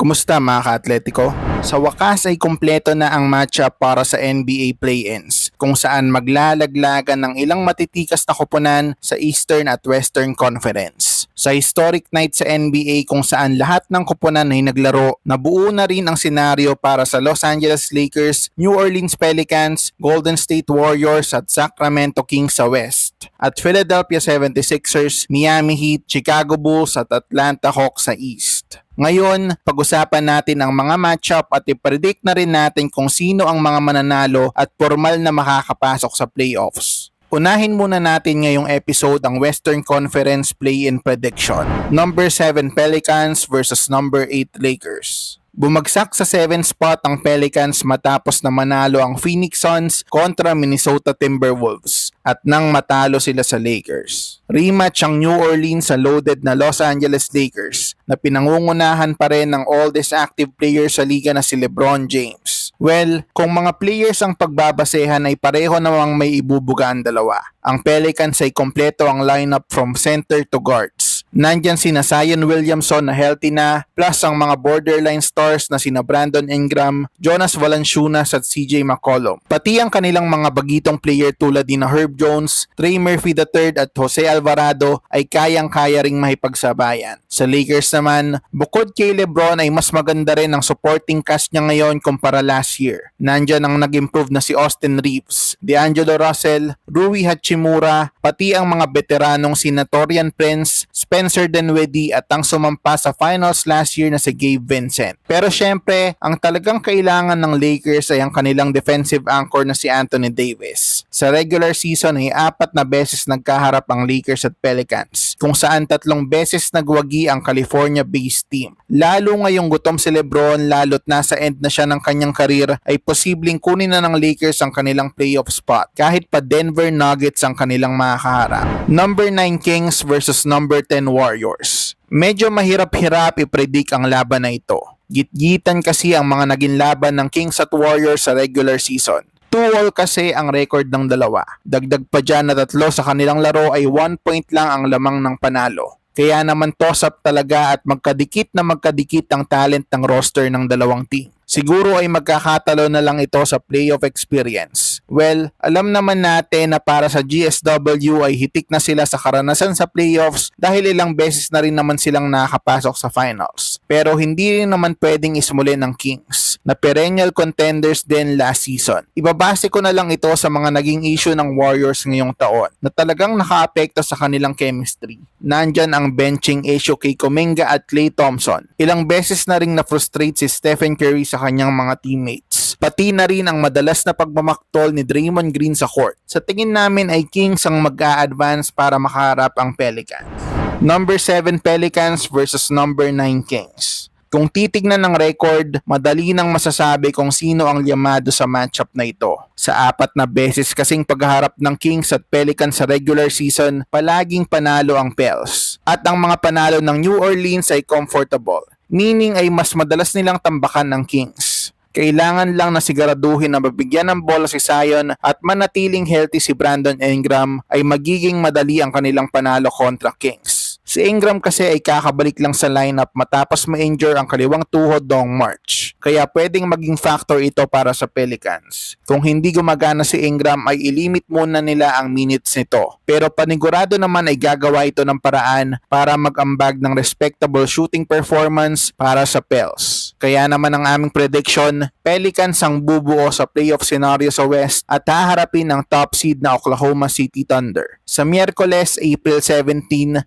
Kumusta mga ka-atletico? Sa wakas ay kumpleto na ang matchup para sa NBA play-ins kung saan maglalaglagan ng ilang matitikas na koponan sa Eastern at Western Conference. Sa historic night sa NBA kung saan lahat ng koponan ay naglaro, nabuo na rin ang senaryo para sa Los Angeles Lakers, New Orleans Pelicans, Golden State Warriors at Sacramento Kings sa West. At Philadelphia 76ers, Miami Heat, Chicago Bulls at Atlanta Hawks sa East. Ngayon, pag-usapan natin ang mga matchup at i-predict na rin natin kung sino ang mga mananalo at formal na makakapasok sa playoffs. Unahin muna natin ngayong episode ang Western Conference Play-in Prediction. Number 7 Pelicans versus number 8 Lakers. Bumagsak sa 7 spot ang Pelicans matapos na manalo ang Phoenix Suns kontra Minnesota Timberwolves at nang matalo sila sa Lakers. Rematch ang New Orleans sa loaded na Los Angeles Lakers na pinangungunahan pa rin ng oldest active player sa liga na si LeBron James. Well, kung mga players ang pagbabasehan ay pareho namang may ibubuga ang dalawa. Ang Pelicans ay kompleto ang lineup from center to guards. Nandyan sina Zion Williamson na healthy na, plus ang mga borderline stars na sina Brandon Ingram, Jonas Valanciunas at CJ McCollum. Pati ang kanilang mga bagitong player tulad ni na Herb Jones, Trey Murphy III at Jose Alvarado ay kayang-kaya ring mahipagsabayan. Sa Lakers naman, bukod kay Lebron ay mas maganda rin ang supporting cast niya ngayon kumpara last year. Nandyan ang nag-improve na si Austin Reeves, D'Angelo Russell, Rui Hachimura, pati ang mga veteranong sina Torian Prince, Spencer Dinwiddie at ang sumampa sa finals last year na si Gabe Vincent. Pero syempre, ang talagang kailangan ng Lakers ay ang kanilang defensive anchor na si Anthony Davis. Sa regular season ay apat na beses nagkaharap ang Lakers at Pelicans, kung saan tatlong beses nagwagi ang California-based team. Lalo ngayong gutom si Lebron lalo't nasa end na siya ng kanyang karir ay posibleng kunin na ng Lakers ang kanilang playoff spot kahit pa Denver Nuggets ang kanilang makakaharap. Number 9 Kings versus number 10 Warriors. Medyo mahirap-hirap i-predict ang laban na ito. Gitgitan kasi ang mga naging laban ng Kings at Warriors sa regular season. 2-all kasi ang record ng dalawa. Dagdag pa dyan na tatlo sa kanilang laro ay 1 point lang ang lamang ng panalo. Kaya naman toss-up talaga at magkadikit na magkadikit ang talent ng roster ng dalawang team. Siguro ay magkakatalo na lang ito sa playoff experience. Well, alam naman natin na para sa GSW ay hitik na sila sa karanasan sa playoffs dahil ilang beses na rin naman silang nakakapasok sa finals. Pero hindi rin naman pwedeng ismulin ng Kings na perennial contenders din last season. Ibabase ko na lang ito sa mga naging issue ng Warriors ngayong taon na talagang nakaapekto sa kanilang chemistry. Nandyan ang benching issue kay Kuminga at Klay Thompson. Ilang beses na ring na-frustrate si Stephen Curry sa kanyang mga teammates. Pati na rin ang madalas na pagmamaktol ni Draymond Green sa court. Sa tingin namin ay Kings ang mag-a-advance para makaharap ang Pelicans. Number 7 Pelicans versus number 9 Kings. Kung titignan ng record, madali nang masasabi kung sino ang yamado sa matchup na ito. Sa apat na beses kasing pagharap ng Kings at Pelicans sa regular season, palaging panalo ang Pels. At ang mga panalo ng New Orleans ay comfortable, meaning ay mas madalas nilang tambakan ng Kings. Kailangan lang na siguraduhin na mabigyan ng bola si Zion at manatiling healthy si Brandon Ingram ay magiging madali ang kanilang panalo kontra Kings. Si Ingram kasi ay kakabalik lang sa lineup matapos ma-injure ang kaliwang tuhod noong March. Kaya pwedeng maging factor ito para sa Pelicans. Kung hindi gumagana si Ingram ay ilimit muna nila ang minutes nito. Pero panigurado naman ay gagawa ito ng paraan para mag-ambag ng respectable shooting performance para sa Pels. Kaya naman ang aming prediction, Pelicans ang bubuo sa playoff scenario sa West at haharapin ang top seed na Oklahoma City Thunder. Sa Miyerkules, April 17,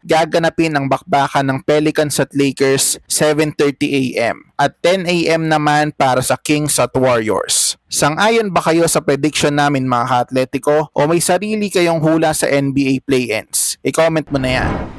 gaganapin ang bakbakan ng Pelicans at Lakers 7.30 a.m. at 10 a.m. naman para sa Kings at Warriors. Sang-ayon ba kayo sa prediction namin mga ka-atletico o may sarili kayong hula sa NBA play-ins? I-comment mo na yan.